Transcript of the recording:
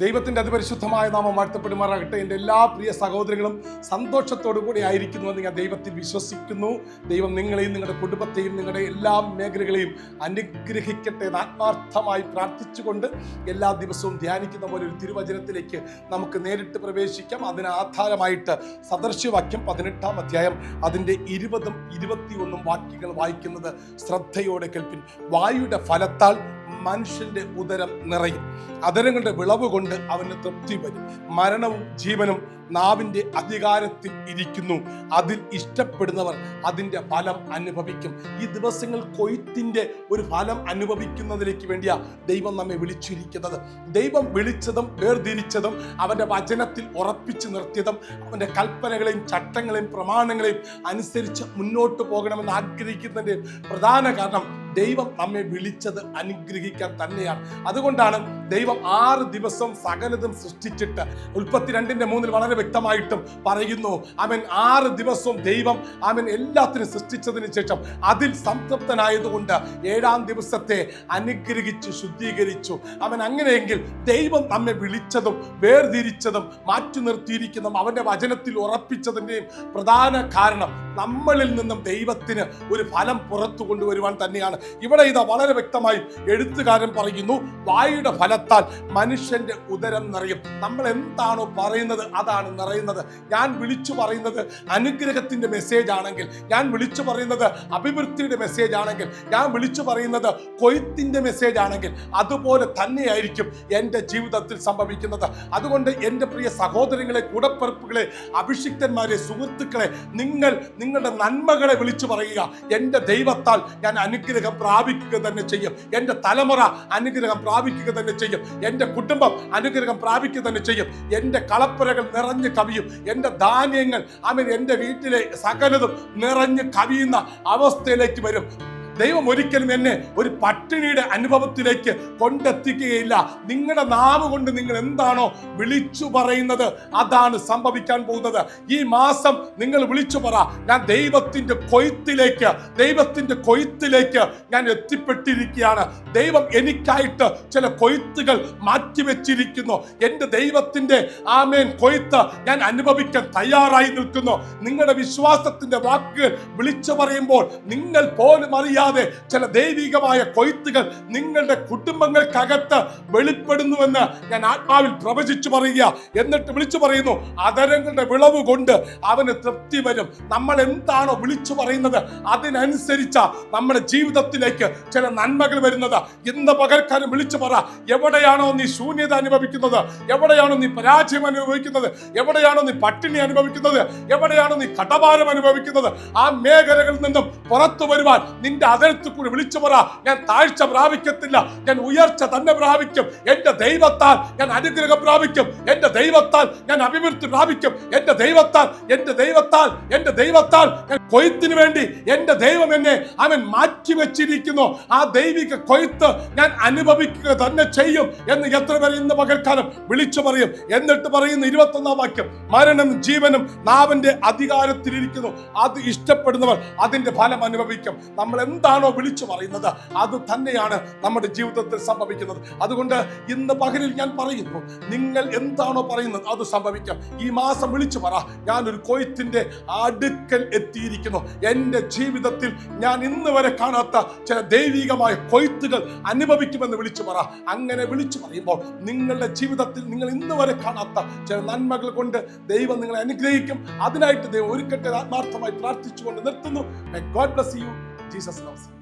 ദൈവത്തിന്റെ അതിപരിശുദ്ധമായ നാമം വാഴ്ത്തപ്പെടുമാറാകട്ടെ. എന്റെ എല്ലാ പ്രിയ സഹോദരങ്ങളും സന്തോഷത്തോടു കൂടി ആയിരിക്കുന്നുവെന്ന് ഞാൻ ദൈവത്തിൽ വിശ്വസിക്കുന്നു. ദൈവം നിങ്ങളെയും നിങ്ങളുടെ കുടുംബത്തെയും നിങ്ങളുടെ എല്ലാ മേഖലകളെയും അനുഗ്രഹിക്കട്ടെ എന്ന് ആത്മാർത്ഥമായി പ്രാർത്ഥിച്ചുകൊണ്ട് എല്ലാ ദിവസവും ധ്യാനിക്കുന്ന പോലെ ഒരു തിരുവചനത്തിലേക്ക് നമുക്ക് നേരിട്ട് പ്രവേശിക്കാം. അതിന് ആധാരമായിട്ട് സദർശ്യവാക്യം പതിനെട്ടാം അധ്യായം അതിന്റെ ഇരുപതും ഇരുപത്തിയൊന്നും വാക്യങ്ങൾ വായിക്കുന്നത് ശ്രദ്ധയോടെ കേൾപ്പിൻ. വായുടെ ഫലത്താൽ മനുഷ്യന്റെ ഉദരം നിറയും. അതരങ്ങളുടെ വിളവ് കൊണ്ട് അവന് തൃപ്തി വരും. മരണവും ജീവനും നാവിന്റെ അധികാരത്തിൽ ഇരിക്കുന്നു. അതിൽ ഇഷ്ടപ്പെടുന്നവർ അതിന്റെ ഫലം അനുഭവിക്കും. ഈ ദിവസങ്ങൾ കൊയ്ത്തിന്റെ ഒരു ഫലം അനുഭവിക്കുന്നതിലേക്ക് വേണ്ടിയാ ദൈവം നമ്മെ വിളിച്ചിരിക്കുന്നത്. ദൈവം വിളിച്ചതും വേർതിരിച്ചതും അവന്റെ വചനത്തിൽ ഉറപ്പിച്ചു നിർത്തിയതും അവന്റെ കൽപ്പനകളെയും ചട്ടങ്ങളെയും പ്രമാണങ്ങളെയും അനുസരിച്ച് മുന്നോട്ട് പോകണമെന്ന് ആഗ്രഹിക്കുന്നതിന്റെ പ്രധാന കാരണം ദൈവം നമ്മെ വിളിച്ചത് അനുഗ്രഹിക്കാൻ തന്നെയാണ്. അതുകൊണ്ടാണ് ദൈവം ആറ് ദിവസം സകലതും സൃഷ്ടിച്ചിട്ട് ഉൽപ്പത്തി രണ്ടിന്റെ മൂന്നിൽ വളരെ വ്യക്തമായിട്ടും പറയുന്നു അവൻ ആറ് ദിവസവും ദൈവം അവൻ എല്ലാത്തിനും സൃഷ്ടിച്ചതിന് ശേഷം അതിൽ സംതൃപ്തനായതുകൊണ്ട് ഏഴാം ദിവസത്തെ അനുഗ്രഹിച്ചു ശുദ്ധീകരിച്ചു. അവൻ അങ്ങനെയെങ്കിൽ ദൈവം നമ്മെ വിളിച്ചതും വേർതിരിച്ചതും മാറ്റി നിർത്തിയിരിക്കുന്നതും അവന്റെ വചനത്തിൽ ഉറപ്പിച്ചതിന്റെയും പ്രധാന കാരണം നമ്മളിൽ നിന്നും ദൈവത്തിന് ഒരു ഫലം പുറത്തു കൊണ്ടുവരുവാൻ തന്നെയാണ്. ഇവിടെ ഇതാ വളരെ വ്യക്തമായി എഴുത്തുകാരൻ പറയുന്നു വായുടെ ഫലത്താൽ മനുഷ്യന്റെ ഉദരം നിറയും. നമ്മൾ എന്താണോ പറയുന്നത് അതാണ് നിറയുന്നത്. ഞാൻ വിളിച്ചു പറയുന്നത് അനുഗ്രഹത്തിന്റെ മെസ്സേജ് ആണെങ്കിൽ ഞാൻ വിളിച്ചു പറയുന്നത് അഭിവൃദ്ധിയുടെ മെസ്സേജ് ആണെങ്കിൽ ഞാൻ വിളിച്ചു പറയുന്നത് കൊയ്ത്തിന്റെ മെസ്സേജ് ആണെങ്കിൽ അതുപോലെ തന്നെയായിരിക്കും എന്റെ ജീവിതത്തിൽ സംഭവിക്കുന്നത്. അതുകൊണ്ട് എന്റെ പ്രിയ സഹോദരങ്ങളെ കൂടപ്പറപ്പുകളെ അഭിഷിക്തന്മാരെ സുഹൃത്തുക്കളെ നിങ്ങൾ നിങ്ങളുടെ നന്മകളെ വിളിച്ചു പറയുക. എന്റെ ദൈവത്താൽ ഞാൻ അനുഗ്രഹം പ്രാപിക്കുക തന്നെ ചെയ്യും. എന്റെ തലമുറ അനുഗ്രഹം പ്രാപിക്കുക തന്നെ ചെയ്യും. എന്റെ കുടുംബം അനുഗ്രഹം പ്രാപിക്കുക തന്നെ ചെയ്യും. എന്റെ കളപ്പുരകൾ നിറഞ്ഞു കവിയും. എന്റെ ധാന്യങ്ങൾ അമീൻ എന്റെ വീട്ടിലെ സകലതും നിറഞ്ഞു കവിയുന്ന അവസ്ഥയിലേക്ക് വരും. ദൈവം ഒരിക്കലും എന്നെ ഒരു പട്ടിണിയുടെ അനുഭവത്തിലേക്ക് കൊണ്ടെത്തിക്കുകയില്ല. നിങ്ങളുടെ നാവ് കൊണ്ട് നിങ്ങൾ എന്താണോ വിളിച്ചു പറയുന്നത് അതാണ് സംഭവിക്കാൻ പോകുന്നത്. ഈ മാസം നിങ്ങൾ വിളിച്ചു പറ ഞാൻ ദൈവത്തിന്റെ കൊയ്ത്തിലേക്ക് ദൈവത്തിന്റെ കൊയ്ത്തിലേക്ക് ഞാൻ എത്തിപ്പെട്ടിരിക്കുകയാണ്. ദൈവം എനിക്കായിട്ട് ചില കൊയ്ത്തുകൾ മാറ്റിവെച്ചിരിക്കുന്നു. എന്റെ ദൈവത്തിന്റെ ആമേൻ കൊയ്ത്ത് ഞാൻ അനുഭവിക്കാൻ തയ്യാറായി നിൽക്കുന്നു. നിങ്ങളുടെ വിശ്വാസത്തിന്റെ വാക്കുകൾ വിളിച്ചു പറയുമ്പോൾ നിങ്ങൾ പോലും അറിയാതെ ചില ദൈവികമായ കൊയ്ത്തുകൾ നിങ്ങളുടെ കുടുംബങ്ങൾക്കകത്ത് വെളിപ്പെടുന്നുവെന്ന് ഞാൻ ആത്മാവിൽ പ്രവചിച്ചു പറയുക. എന്നിട്ട് വിളിച്ചു പറയുന്നു അതരങ്ങളുടെ വിളവ് കൊണ്ട് അവന് തൃപ്തി വരും. നമ്മൾ എന്താണോ വിളിച്ചു പറയുന്നത് അതിനനുസരിച്ച നമ്മുടെ ജീവിതത്തിലേക്ക് ചില നന്മകൾ വരുന്നത്. ഇന്ന് പകൽക്കാലം വിളിച്ചു പറ എവിടെയാണോ നീ ശൂന്യത അനുഭവിക്കുന്നത്? എവിടെയാണോ നീ പരാജയം അനുഭവിക്കുന്നത്? എവിടെയാണോ നീ പട്ടിണി അനുഭവിക്കുന്നത്? എവിടെയാണോ നീ കടഭാരം അനുഭവിക്കുന്നത്? ആ മേഖലകളിൽ നിന്നും പുറത്തു വരുവാൻ നിന്റെ അതിർത്ത് കൂടി വിളിച്ചു പറ. ഞാൻ താഴ്ച പ്രാപിക്കത്തില്ല. ഞാൻ ഉയർച്ച തന്നെ പ്രാപിക്കും. എന്റെ ദൈവത്താൽ ഞാൻ അനുഗ്രഹം പ്രാപിക്കും. എന്റെ ദൈവത്താൽ ഞാൻ അഭിവൃദ്ധി പ്രാപിക്കും. എന്റെ ദൈവത്താൽ എന്റെ ദൈവത്താൽ എന്റെ ദൈവത്താൽ ഞാൻ കൊയ്ത്തിന് വേണ്ടി എന്റെ ദൈവം എന്നെ അവൻ മാറ്റി വെച്ചിരിക്കുന്നു ആ ദൈവിക കൊയ്ത്ത് ഞാൻ അനുഭവിക്കുക തന്നെ ചെയ്യും എന്ന് എത്ര പേർ ഇന്ന് പകൽക്കാലം വിളിച്ചു പറയും. എന്നിട്ട് പറയുന്ന ഇരുപത്തൊന്നാം വാക്യം മരണം ജീവനും നാവിന്റെ അധികാരത്തിലിരിക്കുന്നു. അത് ഇഷ്ടപ്പെടുന്നവർ അതിന്റെ ഫലം അനുഭവിക്കും. നമ്മൾ എന്താണോ വിളിച്ചു പറയുന്നത് അത് തന്നെയാണ് നമ്മുടെ ജീവിതത്തിൽ സംഭവിക്കുന്നത്. അതുകൊണ്ട് ഇന്ന് പകലിൽ ഞാൻ പറയുന്നു നിങ്ങൾ എന്താണോ പറയുന്നത് അത് സംഭവിക്കാം. ഈ മാസം വിളിച്ചു പറ ഞാൻ ഒരു കൊയ്ത്തിന്റെ അടുക്കൽ എത്തിയിരിക്കുന്നു. എന്റെ ജീവിതത്തിൽ ഞാൻ ഇന്ന് വരെ കാണാത്ത ചില ദൈവികമായ കൊയ്ത്തുകൾ അനുഭവിക്കുമെന്ന് വിളിച്ചു പറ. അങ്ങനെ വിളിച്ചു പറയുമ്പോൾ നിങ്ങളുടെ ജീവിതത്തിൽ നിങ്ങൾ ഇന്ന് വരെ കാണാത്ത ചില നന്മകൾ കൊണ്ട് ദൈവം നിങ്ങളെ അനുഗ്രഹിക്കും. അതിനായിട്ട് ദൈവം ഒരുക്കട്ടെ ആത്മാർത്ഥമായി പ്രാർത്ഥിച്ചുകൊണ്ട് നിർത്തുന്നു. God bless you Jesus loves you.